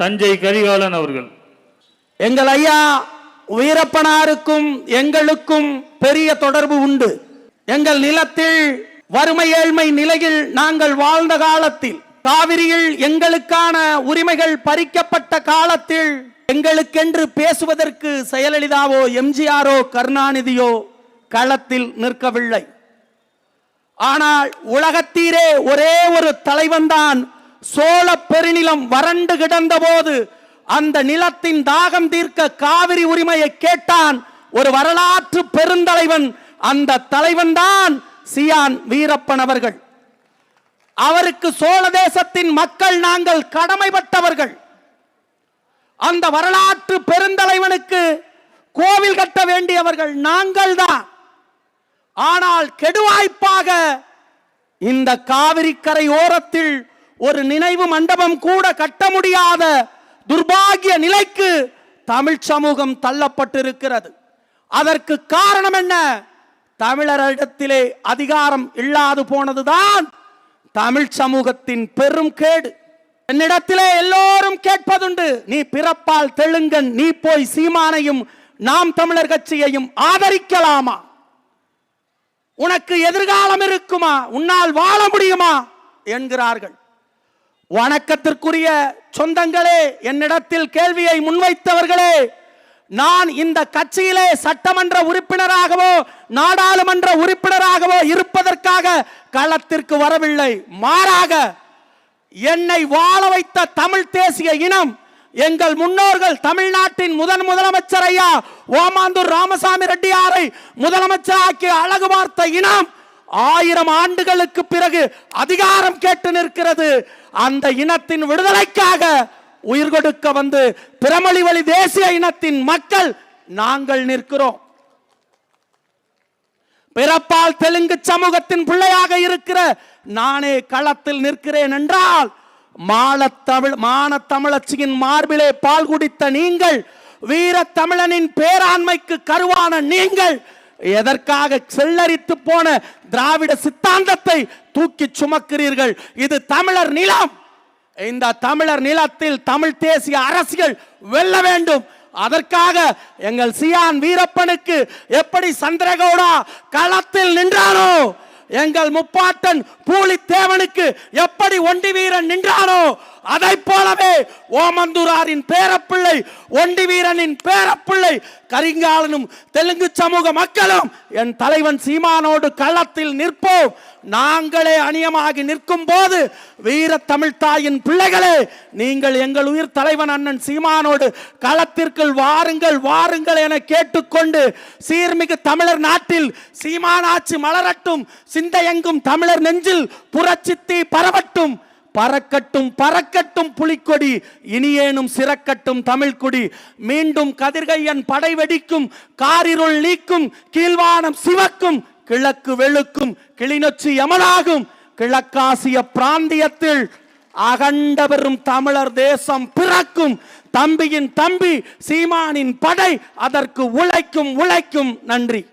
தஞ்சை கரிகாலன் அவர்கள். எங்கள் ஐயா வீரப்பனாருக்கும் எங்களுக்கும் பெரிய தொடர்பு உண்டு. எங்கள் நிலத்தில் வறுமை ஏழ்மை நிலையில் நாங்கள் வாழ்ந்த காலத்தில் காவிரியில் எங்களுக்கான உரிமைகள் பறிக்கப்பட்ட காலத்தில் எங்களுக்கென்று பேசுவதற்கு செயலலிதாவோ எம்ஜிஆரோ கருணாநிதியோ களத்தில் நிற்கவில்லை. ஆனால் உலகத்தீரே ஒரே ஒரு தலைவன்தான் சோழ பெருநிலம் வறண்டு கிடந்த போது அந்த நிலத்தின் தாகம் தீர்க்க காவிரி உரிமையை கேட்டான் ஒரு வரலாற்று பெருந்தலைவன். அந்த தலைவன் தான் சியான் வீரப்பன் அவர்கள். அவருக்கு சோழ தேசத்தின் மக்கள் நாங்கள் கடமைப்பட்டவர்கள். அந்த வரலாற்று பெருந்தலைவனுக்கு கோவில் கட்ட வேண்டியவர்கள் நாங்கள் தான் ஆனால் கெடுவாய்ப்பாக இந்த காவிரி கரை ஓரத்தில் ஒரு நினைவு மண்டபம் கூட கட்ட முடியாத துர்பாகிய நிலைக்கு தமிழ் சமூகம் தள்ளப்பட்டிருக்கிறது. அதற்கு காரணம் என்ன? தமிழரிடத்திலே அதிகாரம் இல்லாது போனதுதான் தமிழ் சமூகத்தின் பெரும் கேடு. என்னிடத்திலே எல்லோரும் கேட்பதுண்டு நீ பிறப்பால் தெலுங்கன் நீ போய் சீமானையும் நாம் தமிழர் கட்சியையும் ஆதரிக்கலாமா? உனக்கு எதிர்காலம் இருக்குமா? உன்னால் வாழ முடியுமா? என்கிறார்கள். வணக்கத்திற்குரிய சொந்தங்களே என்னிடத்தில் கேள்வியை முன்வைத்தவர்களே நான் இந்த கட்சியிலே சட்டமன்ற உறுப்பினராகவோ நாடாளுமன்ற உறுப்பினராகவோ இருப்பதற்காக களத்திற்கு வரவில்லை. மாறாக என்னை வாழ வைத்த தமிழ் தேசிய இனம் எங்கள் முன்னோர்கள் தமிழ்நாட்டின் முதன் முதலமைச்சர் ஐயா ஓமாந்தூர் ராமசாமி ரெட்டியாரை முதலமைச்சராக்கி அழகு பார்த்த இனம் ஆயிரம் ஆண்டுகளுக்கு பிறகு அதிகாரம் கேட்டு நிற்கிறது. அந்த இனத்தின் விடுதலைக்காக உயிர் கொடுக்க வந்து பிரமளி வழி தேசிய இனத்தின் மக்கள் நாங்கள் நிற்கிறோம். பிறப்பால் தெலுங்கு சமூகத்தின் பிள்ளையாக இருக்கிற நானே களத்தில் நிற்கிறேன் என்றால் மானத்தமிழ் மானத்தமிழச்சியின் மார்பிலே பால் குடித்த நீங்கள் வீர தமிழனின் பேராண்மைக்கு கருவான நீங்கள் எதற்காக செல்லரித்து போன திராவிட சித்தாந்தத்தை தூக்கி சுமக்கிறீர்கள்? இது தமிழர் நிலம். இந்த தமிழர் நிலத்தில் தமிழ் தேசிய அரசியல் வெல்ல வேண்டும். அதற்காக எங்கள் சியான் வீரப்பனுக்கு எப்படி சந்திரகௌடா களத்தில் நின்றாரோ எங்கள் முப்பாட்டன் பூலித்தேவனுக்கு எப்படி ஒண்டி வீரன் நின்றானோ அதை போலவே ஓமந்தூராரின் பேரப்பிள்ளை ஒண்டி வீரனின் பேரப்பிள்ளை கரிங்காலனும் தெலுங்கு சமூக மக்களும் என் தலைவன் சீமானோடு களத்தில் நிற்போம். நாங்களே அணியமாகி நிற்கும் போது வீர தமிழ் தாயின் பிள்ளைகளே நீங்கள் எங்கள் உயிர் தலைவன் அண்ணன் சீமானோடு களத்திற்குள் வாருங்கள் வாருங்கள் என கேட்டுக்கொண்டு சீர்மிகு தமிழர் நாட்டில் சீமானாட்சி மலரட்டும் சிந்தையெங்கும் தமிழர் நெஞ்சில் புரட்சித்தி பரவட்டும். பறக்கட்டும் பறக்கட்டும் புலிக்கொடி இனியேனும் சிறக்கட்டும் தமிழ்குடி மீண்டும் கதிர்கையன் படை வெடிக்கும் காரிருள் நீக்கும் கீழ்வானம் சிவக்கும் கிழக்கு வெளுக்கும் கிளிநொச்சி யமனாகும். கிழக்காசிய பிராந்தியத்தில் அகண்ட பெறும் தமிழர் தேசம் பிறக்கும். தம்பியின் தம்பி சீமானின் படை அதற்கு உழைக்கும் உழைக்கும். நன்றி.